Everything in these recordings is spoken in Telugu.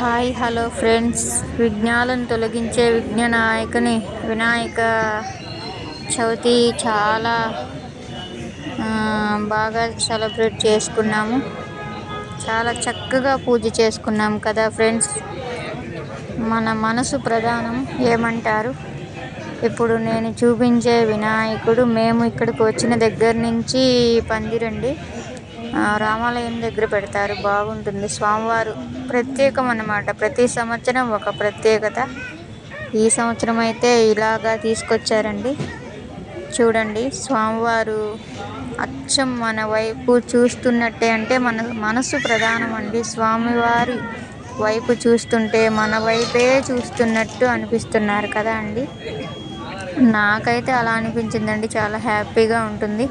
Hi hello friends. విఘ్నాలను తొలగించే విఘ్న నాయకుని వినాయక చవితి చాలా బాగా సెలబ్రేట్ చేసుకున్నాము. చాలా చక్కగా పూజ చేసుకున్నాము కదా ఫ్రెండ్స్. మన మనసు ప్రధానం ఏమంటారు? ఇప్పుడు నేను చూపించే వినాయకుడు మేము ఇక్కడికి వచ్చిన దగ్గర నుంచి పందిరండి. రామాలయం దగ్గర పెడతారు. బాగుంటుంది. స్వామివారు ప్రత్యేకం అన్నమాట. ప్రతి సంవత్సరం ఒక ప్రత్యేకత. ఈ సంవత్సరం అయితే ఇలాగా తీసుకొచ్చారండి. చూడండి స్వామివారు అచ్చం మన వైపు చూస్తున్నట్టే అంటే మన మనసు ప్రధానం అండి స్వామివారి వైపు చూస్తుంటే మన వైపే చూస్తున్నట్టు అనిపిస్తున్నారు కదా అండి. నాకైతే అలా అనిపించిందండి. చాలా హ్యాపీగా ఉంటుంది.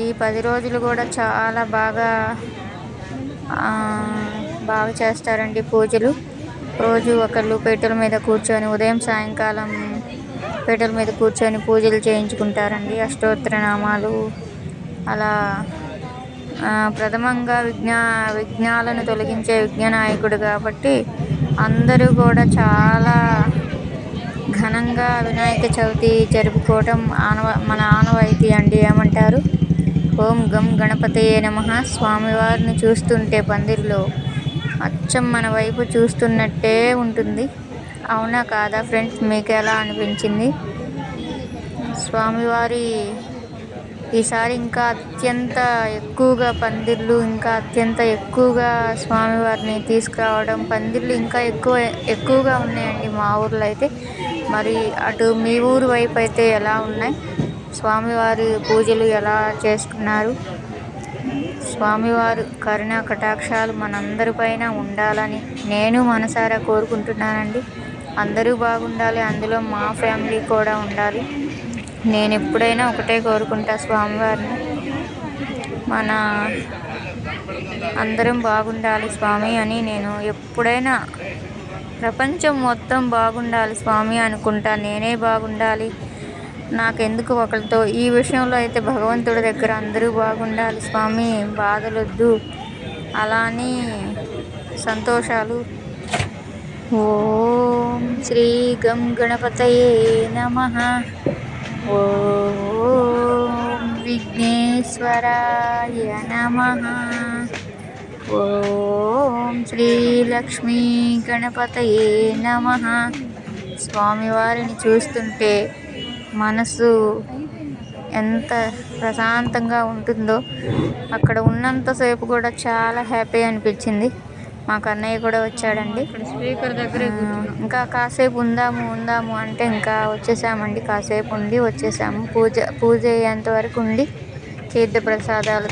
ఈ పది రోజులు కూడా చాలా బాగా బాగా చేస్తారండి పూజలు. రోజు ఒకళ్ళు పీటల మీద కూర్చొని ఉదయం సాయంకాలం పీటల మీద కూర్చొని పూజలు చేయించుకుంటారండి. అష్టోత్తర నామాలు అలా ప్రథమంగా విజ్ఞా విఘ్నాలను తొలగించే విజ్ఞానాయకుడు కాబట్టి అందరూ కూడా చాలా ఘనంగా వినాయక చవితి జరుపుకోవటం ఆనవ మన ఆనవాయితీ అండి. ఏమంటారు? ఓం గం గణపతయే నమ. స్వామివారిని చూస్తుంటే పందిరిలో అచ్చం మన వైపు చూస్తున్నట్టే ఉంటుంది. అవునా కాదా ఫ్రెండ్స్? మీకు ఎలా అనిపించింది? స్వామివారి ఈసారి ఇంకా అత్యంత ఎక్కువగా పందిర్లు ఇంకా అత్యంత ఎక్కువగా స్వామివారిని తీసుకురావడం పందిర్లు ఇంకా ఎక్కువ ఎక్కువగా ఉన్నాయండి మా ఊర్లో అయితే. మరి అటు మీ ఊరు వైపు అయితే ఎలా ఉన్నాయి? స్వామివారి పూజలు ఎలా చేసుకున్నారు? స్వామివారు కరుణ కటాక్షాలు మనందరిపైన ఉండాలని నేను మనసారా కోరుకుంటున్నానండి. అందరూ బాగుండాలి అందులో మా ఫ్యామిలీ కూడా ఉండాలి. నేను ఎప్పుడైనా ఒకటే కోరుకుంటా స్వామివారిని. మన అందరం బాగుండాలి స్వామి అని నేను ఎప్పుడైనా ప్రపంచం మొత్తం బాగుండాలి స్వామి అనుకుంటా నేనే బాగుండాలి. నాకెందుకు ఒకరితో ఈ విషయంలో అయితే భగవంతుడి దగ్గర అందరూ బాగుండాలి స్వామి బాధలొద్దు. అలానే సంతోషాలు. ఓం శ్రీ గం గణపతయే నమ. ఓం విఘ్నేశ్వరాయ నమ. ఓం శ్రీలక్ష్మీ గణపతయే నమ. స్వామివారిని చూస్తుంటే మనసు ఎంత ప్రశాంతంగా ఉంటుందో అక్కడ ఉన్నంతసేపు కూడా చాలా హ్యాపీ అనిపించింది. మా కన్నయ్య కూడా వచ్చాడండి. స్పీకర్ దగ్గర ఇంకా కాసేపు ఉందాము ఉందాము అంటే ఇంకా వచ్చేసామండి. కాసేపు ఉండి వచ్చేసాము. పూజ పూజ అయ్యేంత వరకు ఉండి తీర్థ ప్రసాదాలు